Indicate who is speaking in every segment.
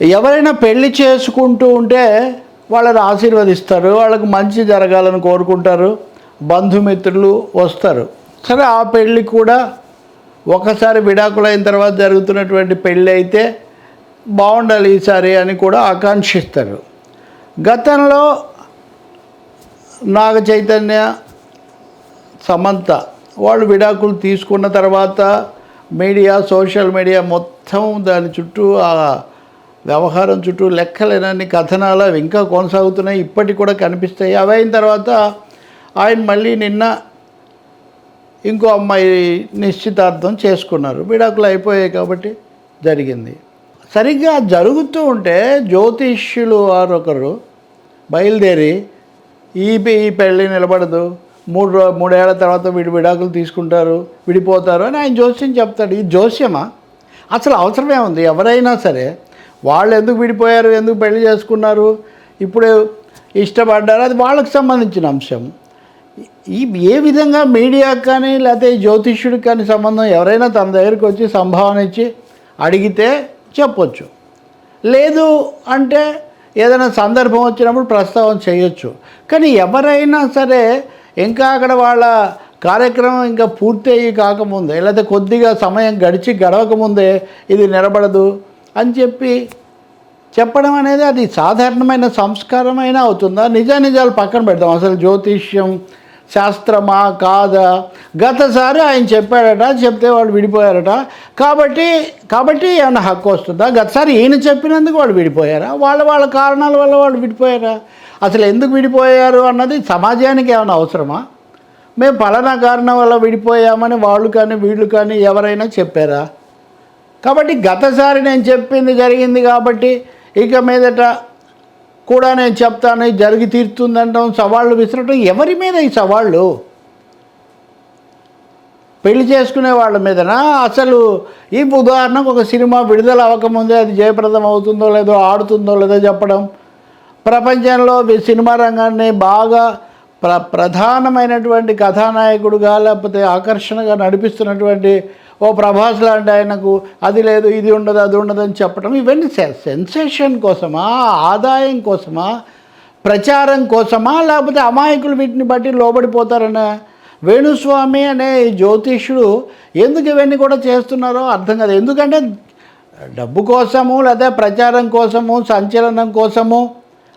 Speaker 1: ఎవరైనా పెళ్ళి చేసుకుంటూ ఉంటే వాళ్ళని ఆశీర్వదిస్తారు వాళ్ళకి మంచి జరగాలని కోరుకుంటారు బంధుమిత్రులు వస్తారు. సరే ఆ పెళ్ళి కూడా ఒకసారి విడాకులైన తర్వాత జరుగుతున్నటువంటి పెళ్ళి అయితే బాగుండాలి ఈసారి అని కూడా ఆకాంక్షిస్తారు. గతంలో నాగ చైతన్య సమంత వాళ్ళు విడాకులు తీసుకున్న తర్వాత మీడియా సోషల్ మీడియా మొత్తం దాని చుట్టూ ఆ వ్యవహారం చుట్టూ లెక్కలేనన్ని కథనాలు అవి ఇంకా కొనసాగుతున్నాయి ఇప్పటికి కూడా కనిపిస్తాయి. అవి అయిన తర్వాత ఆయన మళ్ళీ నిన్న ఇంకో అమ్మాయి నిశ్చితార్థం చేసుకున్నారు. విడాకులు అయిపోయాయి కాబట్టి జరిగింది. సరిగ్గా జరుగుతూ ఉంటే జ్యోతిష్యులు వారు ఒకరు బయలుదేరి ఈ ఈ పెళ్ళి నిలబడదు. మూడు మూడేళ్ళ తర్వాత వీడు విడాకులు తీసుకుంటారు విడిపోతారు అని ఆయన జోస్యం చెప్తాడు. ఈ జోస్యమా? అసలు అవసరమే ఉంది ఎవరైనా సరే వాళ్ళు ఎందుకు విడిపోయారు ఎందుకు పెళ్ళి చేసుకున్నారు ఇప్పుడు ఇష్టపడ్డారు అది వాళ్ళకి సంబంధించిన అంశం. ఈ ఏ విధంగా మీడియాకి కానీ లేకపోతే జ్యోతిష్యుడికి కానీ సంబంధం ఎవరైనా తన దగ్గరికి వచ్చి సంభావన ఇచ్చి అడిగితే చెప్పొచ్చు. లేదు అంటే ఏదైనా సందర్భం వచ్చినప్పుడు ప్రస్తావన చేయొచ్చు. కానీ ఎవరైనా సరే ఇంకా అక్కడ వాళ్ళ కార్యక్రమం ఇంకా పూర్తి అయ్యి కాకముందే లేకపోతే కొద్దిగా సమయం గడిచి గడవకముందే ఇది నిలబడదు అని చెప్పి చెప్పడం అనేది అది సాధారణమైన సంస్కారమైన అవుతుందా? నిజ నిజాలు పక్కన పెడతాం అసలు జ్యోతిష్యం శాస్త్రమా కాదా? గతసారి ఆయన చెప్పాడట చెప్తే వాళ్ళు విడిపోయారట. కాబట్టి కాబట్టి ఏమైనా హక్కు వస్తుందా? గతసారి ఈయన చెప్పినందుకు వాళ్ళు విడిపోయారా? వాళ్ళ వాళ్ళ కారణాల వల్ల వాళ్ళు విడిపోయారా? అసలు ఎందుకు విడిపోయారు అన్నది సమాజానికి ఏమైనా అవసరమా? మేము పలానా కారణం వల్ల విడిపోయామని వాళ్ళు కానీ వీళ్ళు కానీ ఎవరైనా చెప్పారా? కాబట్టి గతసారి నేను చెప్పింది జరిగింది కాబట్టి ఇక మీదట కూడా నేను చెప్తాను జరిగి తీరుతుందంటాం సవాళ్ళు విసరటం ఎవరి మీద ఈ సవాళ్ళు? పెళ్ళి చేసుకునే వాళ్ళ మీదనా? అసలు ఈ ఉదాహరణకు ఒక సినిమా విడుదల అవ్వకముందే అది జయప్రదం అవుతుందో లేదో ఆడుతుందో లేదో చెప్పడం. ప్రపంచంలో సినిమా రంగాన్ని బాగా ప్ర ప్రధానమైనటువంటి కథానాయకుడుగా లేకపోతే ఆకర్షణగా నడిపిస్తున్నటువంటి ఓ ప్రభాస్ లాంటి ఆయనకు అది లేదు ఇది ఉండదు అది ఉండదు అని చెప్పడం ఇవన్నీ సె- సెన్సేషన్ కోసమా ఆదాయం కోసమా ప్రచారం కోసమా లేకపోతే అమాయకులు వీటిని బట్టి లోబడిపోతారనే వేణుస్వామి అనే జ్యోతిష్యుడు ఎందుకు ఇవన్నీ కూడా చేస్తున్నారో అర్థం కాదు. ఎందుకంటే డబ్బు కోసము లేదా ప్రచారం కోసము సంచలనం కోసము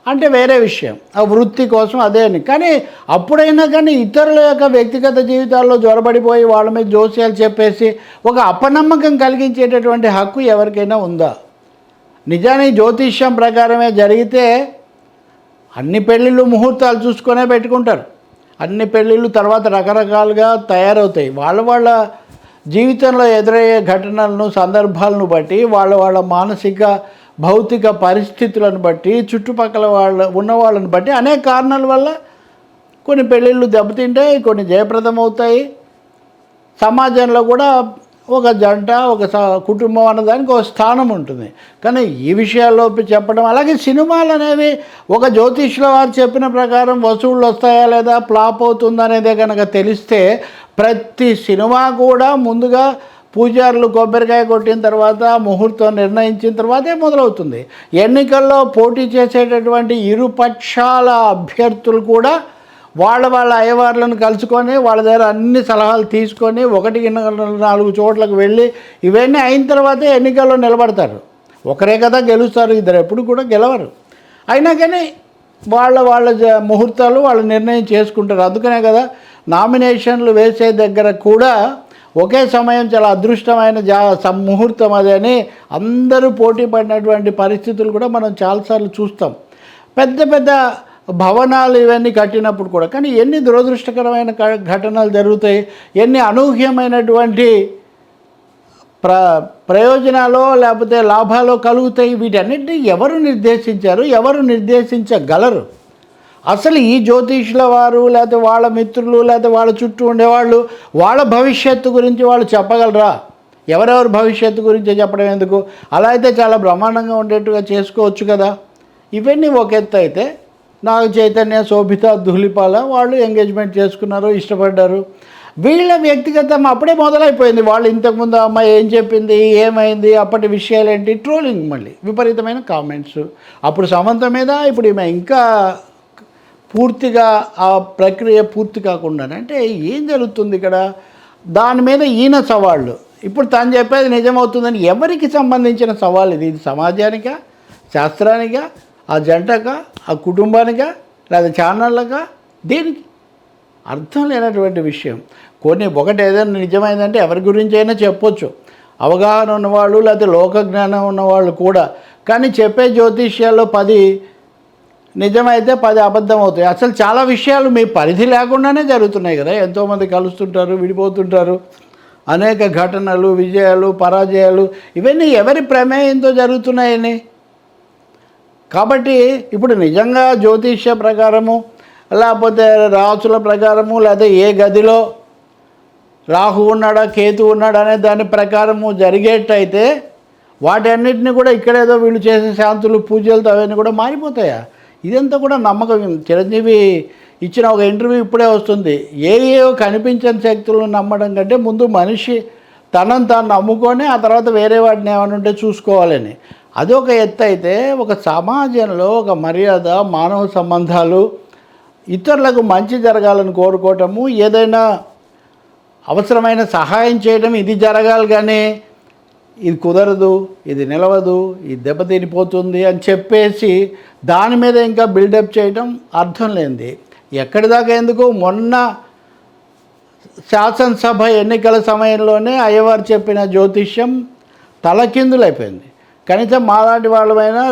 Speaker 1: అంటే వేరే విషయం. ఆ వృత్తి కోసం అదే అని. కానీ అప్పుడైనా కానీ ఇతరుల యొక్క వ్యక్తిగత జీవితాల్లో జ్వరబడిపోయి వాళ్ళ మీద జోస్యాలు చెప్పేసి ఒక అపనమ్మకం కలిగించేటటువంటి హక్కు ఎవరికైనా ఉందా? నిజానికి జ్యోతిష్యం ప్రకారమే జరిగితే అన్ని పెళ్ళిళ్ళు ముహూర్తాలు చూసుకొనే పెట్టుకుంటారు. అన్ని పెళ్ళిళ్ళు తర్వాత రకరకాలుగా తయారవుతాయి. వాళ్ళ వాళ్ళ జీవితంలో ఎదురయ్యే ఘటనలను సందర్భాలను బట్టి వాళ్ళ వాళ్ళ మానసిక భౌతిక పరిస్థితులను బట్టి చుట్టుపక్కల వాళ్ళ ఉన్న వాళ్ళని బట్టి అనేక కారణాల వల్ల కొన్ని పెళ్ళిళ్ళు దెబ్బతింటాయి కొన్ని జయప్రదం అవుతాయి సమాజంలో కూడా ఒక జంట ఒక స- కుటుంబం అన్నదానికి ఒక స్థానం ఉంటుంది. కానీ ఈ విషయాల్లో చెప్పడం అలాగే సినిమాలు అనేవి ఒక జ్యోతిష్యుల వారు చెప్పిన ప్రకారం వసూళ్ళు వస్తాయా లేదా ఫ్లాప్ అవుతుందా అనేదే కనుక తెలిస్తే ప్రతి సినిమా కూడా ముందుగా పూజారులు కొబ్బరికాయ కొట్టిన తర్వాత ముహూర్తం నిర్ణయించిన తర్వాతే మొదలవుతుంది. ఎన్నికల్లో పోటీ చేసేటటువంటి ఇరు పక్షాల అభ్యర్థులు కూడా వాళ్ళ వాళ్ళ అయ్యవార్లను కలుసుకొని వాళ్ళ దగ్గర అన్ని సలహాలు తీసుకొని ఒకటికి నాలుగు చోట్లకు వెళ్ళి ఇవన్నీ అయిన తర్వాతే ఎన్నికల్లో నిలబడతారు. ఒకరే కదా గెలుస్తారు ఇద్దరు ఎప్పుడు కూడా గెలవరు. అయినా కానీ వాళ్ళ వాళ్ళ ముహూర్తాలు వాళ్ళు నిర్ణయం చేసుకుంటారు. అందుకనే కదా నామినేషన్లు వేసే దగ్గర కూడా ఒకే సమయం చాలా అదృష్టమైన జా సం- ముహూర్తం అది అని అందరూ పోటీ పడినటువంటి పరిస్థితులు కూడా మనం చాలాసార్లు చూస్తాం. పెద్ద పెద్ద భవనాలు ఇవన్నీ కట్టినప్పుడు కూడా కానీ ఎన్ని దురదృష్టకరమైన ఘటనలు జరుగుతాయి ఎన్ని అనూహ్యమైనటువంటి ప్ర ప్రయోజనాలో లేకపోతే లాభాలు కలుగుతాయి వీటన్నిటిని ఎవరు నిర్దేశించారు ఎవరు నిర్దేశించగలరు? అసలు ఈ జ్యోతిషుల వారు లేకపోతే వాళ్ళ మిత్రులు లేకపోతే వాళ్ళ చుట్టూ ఉండేవాళ్ళు వాళ్ళ భవిష్యత్తు గురించి వాళ్ళు చెప్పగలరా? ఎవరెవరి భవిష్యత్తు గురించి చెప్పడం ఎందుకు? అలా అయితే చాలా బ్రహ్మాండంగా ఉండేట్టుగా చేసుకోవచ్చు కదా. ఇవన్నీ ఒక ఎత్తు అయితే నాగ చైతన్య శోభిత ధూళిపాల వాళ్ళు ఎంగేజ్మెంట్ చేసుకున్నారు ఇష్టపడ్డారు. వీళ్ళ వ్యక్తిగతం అప్పుడే మొదలైపోయింది. వాళ్ళు ఇంతకుముందు ఆ అమ్మాయి ఏం చెప్పింది ఏమైంది అప్పటి విషయాలు ఏంటి ట్రోలింగ్ మళ్ళీ విపరీతమైన కామెంట్స్ అప్పుడు సమంత మీద ఇప్పుడు ఈమె ఇంకా పూర్తిగా ఆ ప్రక్రియ పూర్తి కాకుండా అంటే ఏం జరుగుతుంది ఇక్కడ? దాని మీద ఈయన సవాళ్ళు. ఇప్పుడు తను చెప్పేది నిజమవుతుందని ఎవరికి సంబంధించిన సవాళ్ళు? ఇది ఇది సమాజానికా? శాస్త్రానికా? ఆ జంటగా ఆ కుటుంబానికా? లేదా ఛానళ్ళకా? దేనికి? అర్థం లేనటువంటి విషయం. కొన్ని ఒకటి ఏదైనా నిజమైందంటే ఎవరి గురించి అయినా చెప్పొచ్చు. అవగాహన ఉన్నవాళ్ళు లేకపోతే లోకజ్ఞానం ఉన్నవాళ్ళు కూడా. కానీ చెప్పే జ్యోతిష్యాల్లో పది నిజమైతే పది అబద్ధం అవుతాయి అసలు చాలా విషయాలు మీ పరిధి లేకుండానే జరుగుతున్నాయి కదా. ఎంతోమంది కలుస్తుంటారు విడిపోతుంటారు. అనేక ఘటనలు విజయాలు పరాజయాలు ఇవన్నీ ఎవరి ప్రమేయంతో జరుగుతున్నాయని? కాబట్టి ఇప్పుడు నిజంగా జ్యోతిష్య ప్రకారము లేకపోతే రాసుల ప్రకారము లేదా ఏ గదిలో రాహు ఉన్నాడా కేతు ఉన్నాడా అనే దాని ప్రకారము జరిగేట్టయితే వాటన్నిటిని కూడా ఇక్కడేదో వీళ్ళు చేసే శాంతులు పూజలతో అవన్నీ కూడా మారిపోతాయా? ఇదంతా కూడా నమ్మకం. చిరంజీవి ఇచ్చిన ఒక ఇంటర్వ్యూ ఇప్పుడే వస్తుంది. ఏ ఏ కనిపించని శక్తులను నమ్మడం కంటే ముందు మనిషి తనను తాను నమ్ముకొని ఆ తర్వాత వేరే వాటిని ఏమైనా ఉంటే చూసుకోవాలని. అదొక ఎత్తు అయితే ఒక సమాజంలో ఒక మర్యాద మానవ సంబంధాలు ఇతరులకు మంచి జరగాలని కోరుకోవటము ఏదైనా అవసరమైన సహాయం చేయడం ఇది జరగాలి కానీ ఇది కుదరదు ఇది నిలవదు ఇది దెబ్బతినిపోతుంది అని చెప్పేసి దాని మీద ఇంకా బిల్డప్ చేయడం అర్థం లేనిది. ఎక్కడి దాకా ఎందుకు? మొన్న శాసనసభ ఎన్నికల సమయంలోనే అయ్యవారు చెప్పిన జ్యోతిష్యం తలకిందులైపోయింది. కనీసం మాలాంటి వాళ్ళమైనా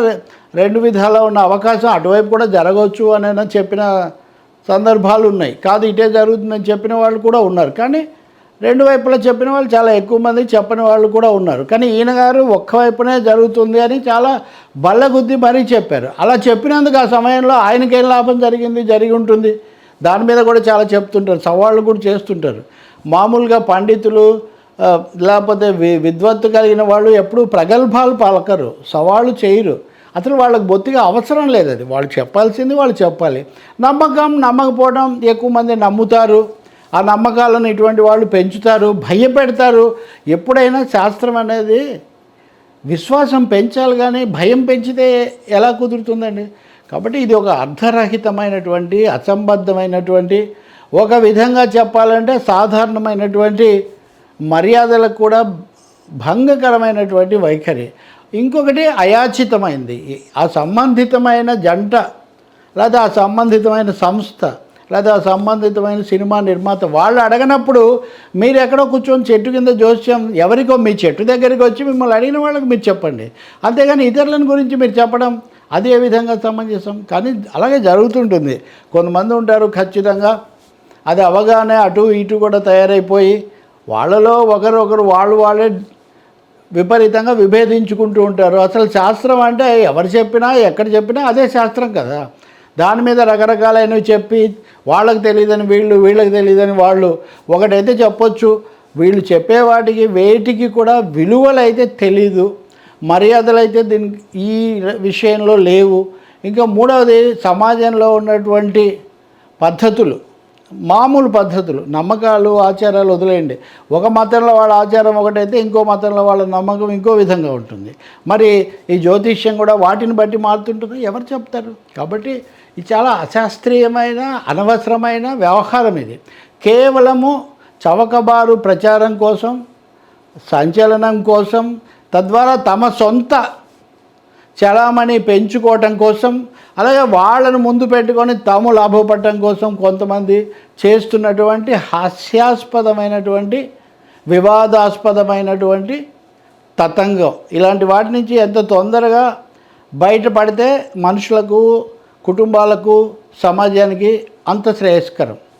Speaker 1: రెండు విధాల ఉన్న అవకాశం అటువైపు కూడా జరగవచ్చు అని చెప్పిన సందర్భాలు ఉన్నాయి కాదు ఇటే జరుగుతుందని చెప్పిన వాళ్ళు కూడా ఉన్నారు. కానీ రెండు వైపులా చెప్పిన వాళ్ళు చాలా ఎక్కువ మంది చెప్పని వాళ్ళు కూడా ఉన్నారు. కానీ ఈయన గారు ఒక్క వైపునే జరుగుతుంది అని చాలా బల్లగుద్ది మరీ చెప్పారు. అలా చెప్పినందుకు ఆ సమయంలో ఆయనకేం లాభం జరిగింది? జరిగి ఉంటుంది. దాని మీద కూడా చాలా చెప్తుంటారు. సవాళ్ళు కూడా చేస్తుంటారు. మామూలుగా పండితులు లేకపోతే వి విద్వత్తు కలిగిన వాళ్ళు ఎప్పుడూ ప్రగల్భాలు పలకరు. సవాళ్ళు చేయరు. అసలు వాళ్ళకి బొత్తిగా అవసరం లేదు అది. వాళ్ళు చెప్పాల్సింది వాళ్ళు చెప్పాలి. నమ్మకం నమ్మకపోవడం ఎక్కువ మంది నమ్ముతారు. ఆ నమ్మకాలను ఇటువంటి వాళ్ళు పెంచుతారు భయపెడతారు. ఎప్పుడైనా శాస్త్రం అనేది విశ్వాసం పెంచాలి కానీ భయం పెంచితే ఎలా కుదురుతుందండి? కాబట్టి ఇది ఒక అర్ధరహితమైనటువంటి అసంబద్ధమైనటువంటి ఒక విధంగా చెప్పాలంటే సాధారణమైనటువంటి మర్యాదలకు కూడా భంగకరమైనటువంటి వైఖరి. ఇంకొకటి అయాచితమైంది. ఆ సంబంధితమైన జంట లేదా ఆ సంబంధితమైన సంస్థ లేదా సంబంధితమైన సినిమా నిర్మాత వాళ్ళు అడగనప్పుడు మీరు ఎక్కడో కూర్చొని చెట్టు కింద జోస్యం ఎవరికో మీ చెట్టు దగ్గరికి వచ్చి మిమ్మల్ని అడిగిన వాళ్ళకి మీరు చెప్పండి. అంతేగాని ఇతరులను గురించి మీరు చెప్పడం అది ఏ విధంగా సమంజసం? కానీ అలాగే జరుగుతుంటుంది. కొంతమంది ఉంటారు ఖచ్చితంగా అది అవగానే అటు ఇటు కూడా తయారైపోయి వాళ్ళలో ఒకరొకరు వాళ్ళు వాళ్ళే విపరీతంగా విభేదించుకుంటూ ఉంటారు. అసలు శాస్త్రం అంటే ఎవరు చెప్పినా ఎక్కడ చెప్పినా అదే శాస్త్రం కదా. దాని మీద రకరకాలైనవి చెప్పి వాళ్ళకి తెలియదని వీళ్ళు వీళ్ళకి తెలియదని వాళ్ళు ఒకటైతే చెప్పొచ్చు. వీళ్ళు చెప్పే వాటికి వేటికి కూడా విలువలు అయితే తెలీదు. మర్యాదలు అయితే దీనికి ఈ విషయంలో లేవు. ఇంకా మూడవది సమాజంలో ఉన్నటువంటి పద్ధతులు. మామూలు పద్ధతులు నమ్మకాలు ఆచారాలు వదిలేయండి. ఒక మతంలో వాళ్ళ ఆచారం ఒకటైతే ఇంకో మతంలో వాళ్ళ నమ్మకం ఇంకో విధంగా ఉంటుంది. మరి ఈ జ్యోతిష్యం కూడా వాటిని బట్టి మారుతుంటుంది. ఎవరు చెప్తారు? కాబట్టి ఇది చాలా అశాస్త్రీయమైన అనవసరమైన వ్యవహారం ఇది. కేవలము చవకబారు ప్రచారం కోసం సంచలనం కోసం తద్వారా తమ సొంత చలామణి పెంచుకోవటం కోసం అలాగే వాళ్ళను ముందు పెట్టుకొని తాము లాభపడటం కోసం కొంతమంది చేస్తున్నటువంటి హాస్యాస్పదమైనటువంటి వివాదాస్పదమైనటువంటి తతంగం. ఇలాంటి వాటి నుంచి ఎంత తొందరగా బయటపడితే మనుషులకు కుటుంబాలకు సమాజానికి అంత శ్రేయస్కరం.